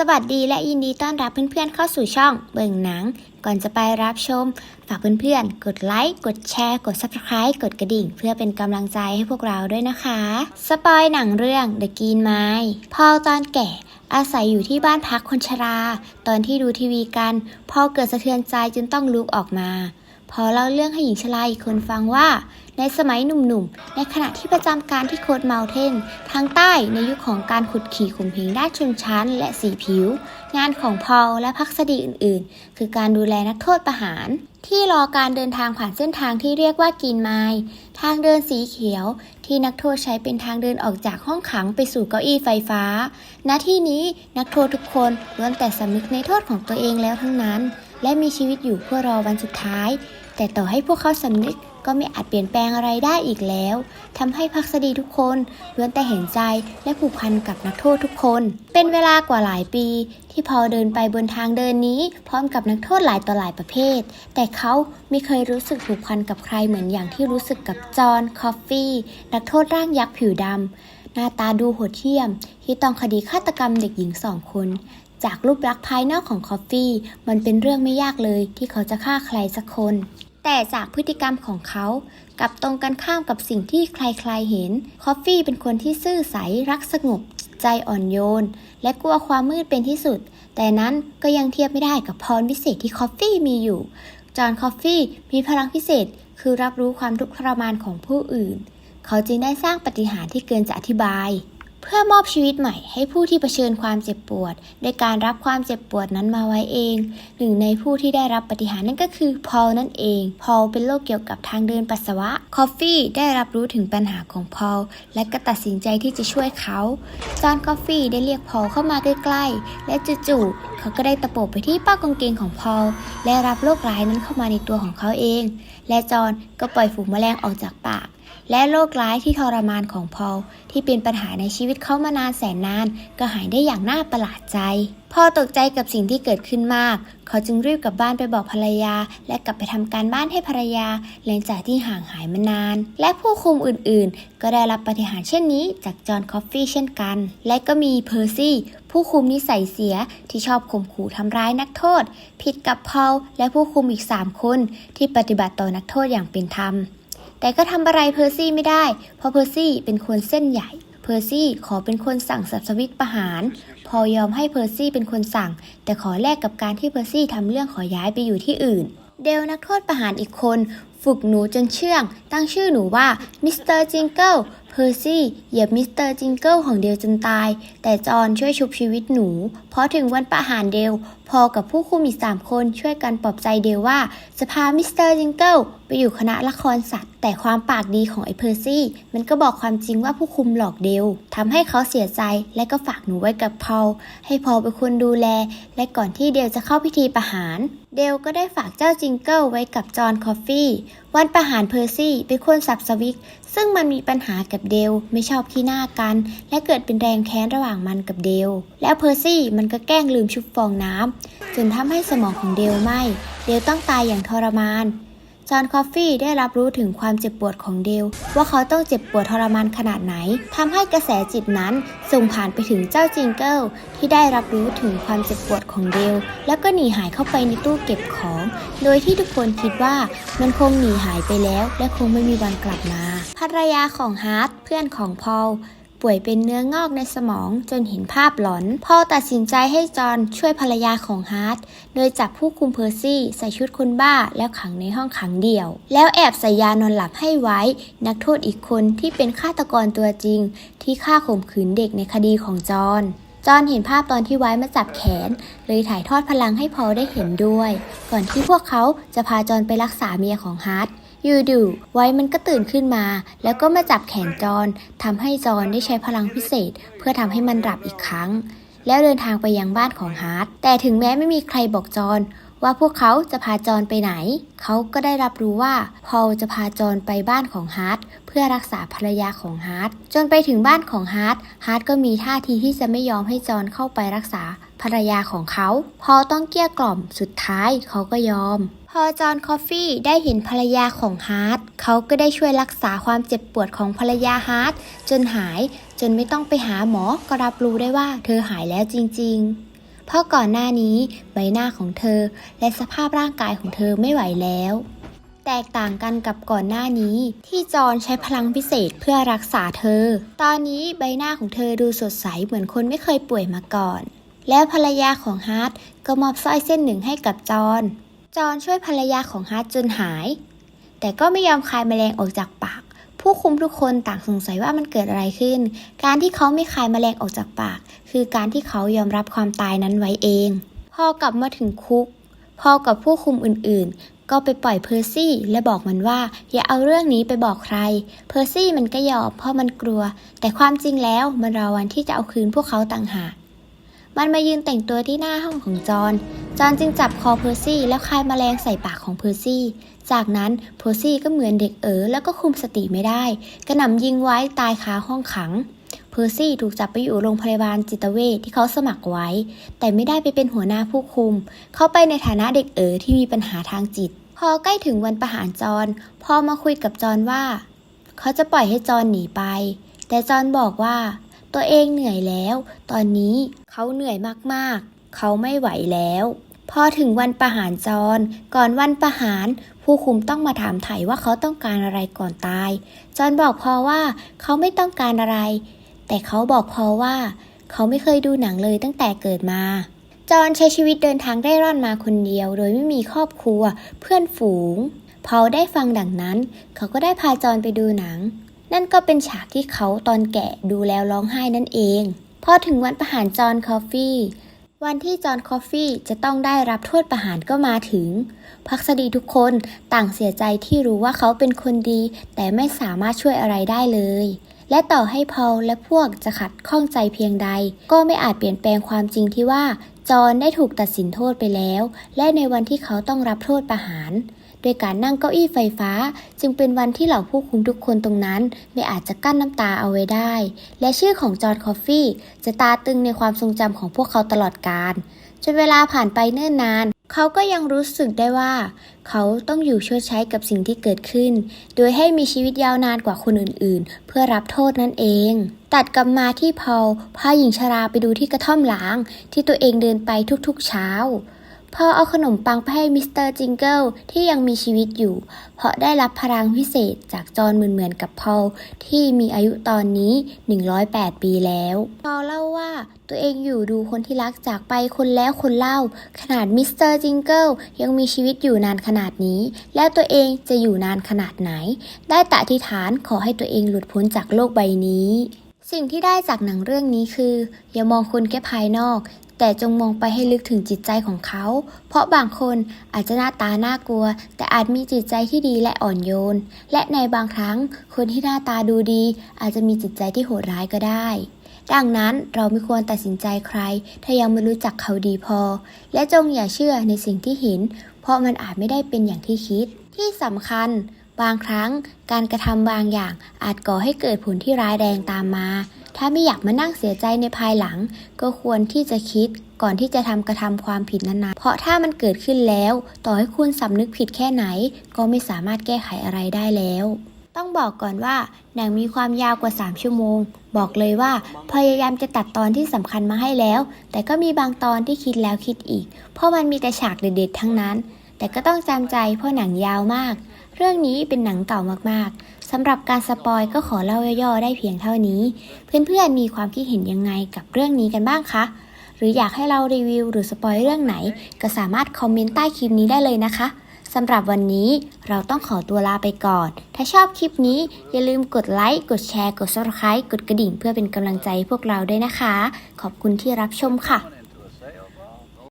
สวัสดีและยินดีต้อนรับเพื่อนๆเข้าสู่ช่องเบิ่งหนัง ก่อนจะไปรับชม ฝากเพื่อนๆ กดไลค์ กดแชร์ กด Subscribe กดกระดิ่ง เพื่อเป็นกำลังใจให้พวกเราด้วยนะคะ สปอยหนังเรื่อง The Green Mile พอตอนแก่อาศัยอยู่ที่บ้านพักคนชรา ตอนที่ดูทีวีกัน พอเกิดสะเทือนใจจนต้องลุกออกมา พอเล่าเรื่องให้หญิงชราอีกคนฟังว่า ในสมัยหนุ่มๆ ในขณะที่ประจำการที่โคดเมาเทน ทางใต้ในยุคของการขุดขี่ข่มเหงด้านชนชั้นและสีผิว งานของพอลและพักษดีอื่นๆ คือการดูแลนักโทษประหาร ที่รอการเดินทางผ่านเส้นทางที่เรียกว่ากินไมล์ทางเดินสีเขียว ที่นักโทษใช้เป็นทางเดินออกจากห้องขังไปสู่เก้าอี้ไฟฟ้า ณที่นี้นักโทษทุกคนล้วนแต่สำนึกในโทษของตัวเองแล้วทั้งนั้น และมีชีวิตอยู่เพื่อรอวันสุดท้าย แต่ต่อให้พวกเขาสำนึกก็ไม่อาจเปลี่ยนแปลงอะไรได้อีกแล้วทำให้พักษดีทุกคนล้วนแต่เห็นใจและผูกพันกับนักโทษทุกคน เป็นเวลากว่าหลายปี ที่พอเดินไปบนทางเดินนี้ พร้อมกับนักโทษหลายต่อหลายประเภท แต่เขาไม่เคยรู้สึกผูกพันกับใครเหมือนอย่างที่รู้สึกกับจอห์นคอฟฟี่นักโทษร่างยักษ์ผิวดำหน้าตาดูโหดเหี้ยม ที่ต้องคดีฆาตกรรมเด็กหญิงสองคน จากรูปลักษณ์ภายนอกของคอฟฟี่ มันเป็นเรื่องไม่ยากเลยที่เขาจะฆ่าใครสักคน แต่จากพฤติกรรมของเขากับตรงกันข้ามกับสิ่งที่ใครๆเห็น คอฟฟี่เป็นคนที่ซื่อใสรักสงบ ใจอ่อนโยน และกลัวความมืดเป็นที่สุด แต่นั้นก็ยังเทียบไม่ได้กับพรพิเศษที่คอฟฟี่มีอยู่ จอห์นคอฟฟี่มีพลังพิเศษคือรับรู้ความทุกข์ทรมานของผู้อื่น เขาจึงได้สร้างปฏิหารที่เกินจะอธิบาย เพื่อมอบชีวิตใหม่ให้ผู้ที่เผชิญความเจ็บปวด โดยการรับความเจ็บปวดนั้นมาไว้เอง หนึ่งในผู้ที่ได้รับปฏิหารนั่นก็คือพอลนั่นเอง พอลเป็นโรคเกี่ยวกับทางเดินปัสสาวะ คอฟฟี่ได้รับรู้ถึงปัญหาของพอลและก็ตัดสินใจที่จะช่วยเขา จอห์นคอฟฟี่ได้เรียกพอลเข้ามาใกล้ๆ และจู่ๆเขาก็ได้ตะโปบไปที่ป้ากางเกงของพอลและรับโรคร้ายนั้นเข้ามาในตัวของเขาเอง และจอห์นก็ปล่อยฝูงแมลงออกจากปาก และโรคร้ายที่ทรมานของพอลที่เป็นปัญหาในชีวิตเขามานานแสนนาน ก็หายได้อย่างน่าประหลาดใจพอตกใจกับสิ่งที่เกิดขึ้นมาก เขาจึงรีบกลับบ้านไปบอกภรรยา และกลับไปทำการบ้านให้ภรรยาหลังจากที่ห่างหายมานาน และผู้คุมอื่นๆ ก็ได้รับปฏิหารเช่นนี้จากจอห์นคอฟฟี่เช่นกัน และก็มีเพอร์ซี่ผู้คุมนิสัยเสียที่ชอบข่มขู่ทำร้ายนักโทษ ผิดกับพอลและผู้คุมอีก 3 คนที่ปฏิบัติต่อนักโทษอย่างเป็นธรรม แต่ก็ทำอะไรเพอร์ซี่ไม่ได้ เพราะเพอร์ซี่เป็นคนเส้นใหญ่ เพอร์ซี่ขอเป็นคนสั่งสับสวิตประหาร พอยอมให้เพอร์ซี่เป็นคนสั่ง แต่ขอแลกกับการที่เพอร์ซี่ทำเรื่องขอย้ายไปอยู่ที่อื่น เดลนักโทษประหารอีกคน ฝึกหนูจนเชื่อง ตั้งชื่อหนูว่ามิสเตอร์จิงเกิล เพอร์ซี่เหยียบมิสเตอร์จิงเกิลของเดลจนตาย แต่จอห์นช่วยชุบชีวิตหนู เพอถึงวันประหารเดล พอกับผู้คุมอีกสามคนช่วยกันปลอบใจเดลว่า จะพามิสเตอร์จิงเกิลไปอยู่คณะละครสัตว์ แต่ความปากดีของไอ้เพอร์ซี่ มันก็บอกความจริงว่าผู้คุมหลอกเดลทำให้เขาเสียใจและก็ฝากหนูไว้กับพอลให้พอลเป็นคนดูแล และก่อนที่เดลจะเข้าพิธีประหาร เดลก็ได้ฝากเจ้าจิงเกิลไว้กับจอห์นคอฟฟี่วันประหารเพอร์ซี่เป็นคนสับสวิก ซึ่งมันมีปัญหากับเดลไม่ชอบขี้หน้ากัน และเกิดเป็นแรงแค้นระหว่างมันกับเดล แล้วเพอร์ซี่มันก็แกล้งลืมชุบฟองน้ำจนทำให้สมองของเดลไหม้เดลต้องตายอย่างทรมาน จอห์นคอฟฟี่ได้รับรู้ถึงความเจ็บปวดของเดล ว่าเขาต้องเจ็บปวดทรมานขนาดไหนทำให้กระแสจิตนั้นส่งผ่านไปถึงเจ้าจิงเกิลที่ได้รับรู้ถึงความเจ็บปวดของเดล แล้วก็หนีหายเข้าไปในตู้เก็บของ โดยที่ทุกคนคิดว่ามันคงหนีหายไปแล้ว และคงไม่มีวันกลับมาภรรยาของฮาร์ดเพื่อนของพอล ป่วยเป็นเนื้องอกในสมองจนเห็นภาพหลอนพอตัดสินใจให้จอห์นช่วยภรรยาของฮาร์ดโดยจับผู้คุมเพอร์ซี่ใส่ชุดคนบ้าแล้วขังในห้องขังเดี่ยว แล้วแอบใส่ยานอนหลับให้ไว้ นักโทษอีกคนที่เป็นฆาตกรตัวจริง ที่ฆ่าข่มขืนเด็กในคดีของจอห์นจอห์นเห็นภาพตอนที่ไว้มาจับแขน เลยถ่ายทอดพลังให้พอลได้เห็นด้วย ก่อนที่พวกเขาจะพาจอห์นไปรักษาเมียของฮาร์ด อยู่ดูไว้มันก็ตื่นขึ้นมา แล้วก็มาจับแขนจอนทำให้จอนได้ใช้พลังพิเศษ เพื่อทำให้มันหลับอีกครั้ง แล้วเดินทางไปยังบ้านของฮาร์ดแต่ถึงแม้ไม่มีใครบอกจอนว่าพวกเขาจะพาจอนไปไหน เขาก็ได้รับรู้ว่าพอลจะพาจอนไปบ้านของฮาร์ดเพื่อรักษาภรรยาของฮาร์ดจนไปถึงบ้านของฮาร์ดฮาร์ดก็มีท่าทีที่จะไม่ยอมให้จอนเข้าไปรักษาภรรยาของเขา พอต้องเกลี้ยกล่อมสุดท้ายเขาก็ยอม พอจอห์นคอฟฟี่ได้เห็นภรรยาของฮาร์ดเขาก็ได้ช่วยรักษาความเจ็บปวดของภรรยาฮาร์ดจนหายจนไม่ต้องไปหาหมอก็รับรู้ได้ว่าเธอหายแล้วจริง ๆ เพราะก่อนหน้านี้ใบหน้าของเธอและสภาพร่างกายของเธอไม่ไหวแล้ว แตกต่างกันกับก่อนหน้านี้ ที่จอนใช้พลังพิเศษเพื่อรักษาเธอ ตอนนี้ใบหน้าของเธอดูสดใสเหมือนคนไม่เคยป่วยมาก่อน แล้วภรรยาของฮาร์ดก็มอบสร้อยเส้นหนึ่งให้กับจอน จอนช่วยภรรยาของฮาร์ดจนหาย แต่ก็ไม่ยอมคายแมลงออกจากปาก ผู้คุมทุกคนต่างสงสัยว่ามันเกิดอะไรขึ้น การที่เขาไม่คายแมลงออกจากปาก คือการที่เขายอมรับความตายนั้นไว้เอง พอกลับมาถึงคุก พอกับผู้คุมอื่นๆ ก็ไปปล่อยเพอร์ซี่และบอกมันว่า อย่าเอาเรื่องนี้ไปบอกใคร เพอร์ซี่มันก็ยอมเพราะมันกลัว แต่ความจริงแล้วมันรอวันที่จะเอาคืนพวกเขาต่างหาก มันมายืนแต่งตัวที่หน้าห้องของจอห์นจอห์นจึงจับคอเพอร์ซี่แล้วคายแมลงใส่ปากของเพอร์ซี่ จากนั้นเพอร์ซี่ก็เหมือนเด็กเอ๋อแล้วก็คุมสติไม่ได้ กระหน่ำยิงไว้ตายคาห้องขัง เพอร์ซี่ถูกจับไปอยู่โรงพยาบาลจิตเวชที่เขาสมัครไว้ แต่ไม่ได้ไปเป็นหัวหน้าผู้คุม เขาไปในฐานะเด็กเอ๋อที่มีปัญหาทางจิต พอใกล้ถึงวันประหารจอห์นพอมาคุยกับจอห์นว่า เขาจะปล่อยให้จอห์นหนีไป แต่จอห์นบอกว่า ตัวเองเหนื่อยแล้ว ตอนนี้เขาเหนื่อยมากๆ เขาไม่ไหวแล้ว พอถึงวันประหารจร ก่อนวันประหาร ผู้คุมต้องมาถามไถ่ว่าเขาต้องการอะไรก่อนตาย จอนบอกพอว่าเขาไม่ต้องการอะไร แต่เขาบอกพอว่า เขาไม่เคยดูหนังเลยตั้งแต่เกิดมาจอนใช้ชีวิตเดินทางได้ร่อนมาคนเดียว โดยไม่มีครอบครัว เพื่อนฝูง พอได้ฟังดังนั้น เขาก็ได้พาจอนไปดูหนัง นั่นก็เป็นฉากที่เขาตอนแก่ดูแล้วร้องไห้นั่นเอง พอถึงวันประหารจอห์นคอฟฟี่วันที่จอห์นคอฟฟี่จะต้องได้รับโทษประหารก็มาถึง พักษดีทุกคนต่างเสียใจที่รู้ว่าเขาเป็นคนดี แต่ไม่สามารถช่วยอะไรได้เลย และต่อให้พอลและพวกจะขัดข้องใจเพียงใด ก็ไม่อาจเปลี่ยนแปลงความจริงที่ว่าจอห์นได้ถูกตัดสินโทษไปแล้ว และในวันที่เขาต้องรับโทษประหาร โดยการนั่งเก้าอี้ไฟฟ้า จึงเป็นวันที่เหล่าผู้คุมทุกคนตรงนั้น ไม่อาจจะกั้นน้ำตาเอาไว้ได้ และชื่อของจอห์นคอฟฟี่จะตาตึงในความทรงจำของพวกเขาตลอดกาลจนเวลาผ่านไปเนิ่นนาน เขาก็ยังรู้สึกได้ว่า เขาต้องอยู่ชดใช้กับสิ่งที่เกิดขึ้น โดยให้มีชีวิตยาวนานกว่าคนอื่นๆ เพื่อรับโทษนั่นเอง ตัดกลับมาที่พอลพาหญิงชราไปดูที่กระท่อมล้าง ที่ตัวเองเดินไปทุกๆเช้า พ่อเอาขนมปังไปให้มิสเตอร์จิงเกิลที่ยังมีชีวิตอยู่ เพราะได้รับพลังพิเศษจากจอห์นเหมือนๆกับพอลที่มีอายุตอนนี้ 108 ปีแล้วพอลเล่าว่าตัวเองอยู่ดูคนที่รักจากไปคนแล้วคนเล่า ขนาดมิสเตอร์จิงเกิลยังมีชีวิตอยู่นานขนาดนี้ แล้วตัวเองจะอยู่นานขนาดไหน ได้แต่อธิฐานขอให้ตัวเองหลุดพ้นจากโลกใบนี้ สิ่งที่ได้จากหนังเรื่องนี้คือ อย่ามองคนแค่ภายนอก แต่จงมองไปให้ลึกถึงจิตใจของเขา เพราะบางคนอาจจะหน้าตาน่ากลัว แต่อาจมีจิตใจที่ดีและอ่อนโยน และในบางครั้งคนที่หน้าตาดูดี อาจจะมีจิตใจที่โหดร้ายก็ได้ ดังนั้นเราไม่ควรตัดสินใจใคร ถ้ายังไม่รู้จักเขาดีพอ และจงอย่าเชื่อในสิ่งที่เห็น เพราะมันอาจไม่ได้เป็นอย่างที่คิด ที่สำคัญบางครั้งการกระทำบางอย่างอาจก่อให้เกิดผลที่ร้ายแรงตามมา ถ้าไม่อยากมานั่งเสียใจในภายหลัง ก็ควรที่จะคิดก่อนที่จะทำกระทำความผิดนั้นๆ เพราะถ้ามันเกิดขึ้นแล้ว ต่อให้คุณสำนึกผิดแค่ไหน ก็ไม่สามารถแก้ไขอะไรได้แล้ว ต้องบอกก่อนว่าหนังมีความยาวกว่า 3 ชั่วโมง บอกเลยว่าพยายามจะตัดตอนที่สำคัญมาให้แล้ว แต่ก็มีบางตอนที่คิดแล้วคิดอีก เพราะมันมีแต่ฉากเด็ดๆทั้งนั้น แต่ก็ต้องจำใจเพราะหนังยาวมาก เรื่องนี้เป็นหนังเก่ามากๆสำหรับการสปอยก็ขอเล่าย่อๆได้เพียงเท่านี้ เพื่อนๆมีความคิดเห็นยังไงกับเรื่องนี้กันบ้างคะ หรืออยากให้เรารีวิวหรือสปอยเรื่องไหน ก็สามารถคอมเมนต์ใต้คลิปนี้ได้เลยนะคะสำหรับวันนี้เราต้องขอตัวลาไปก่อน ถ้าชอบคลิปนี้อย่าลืมกดไลค์ กดแชร์ กด subscribe กดกระดิ่งเพื่อเป็นกำลังใจพวกเราด้วยนะคะ ขอบคุณที่รับชมค่ะ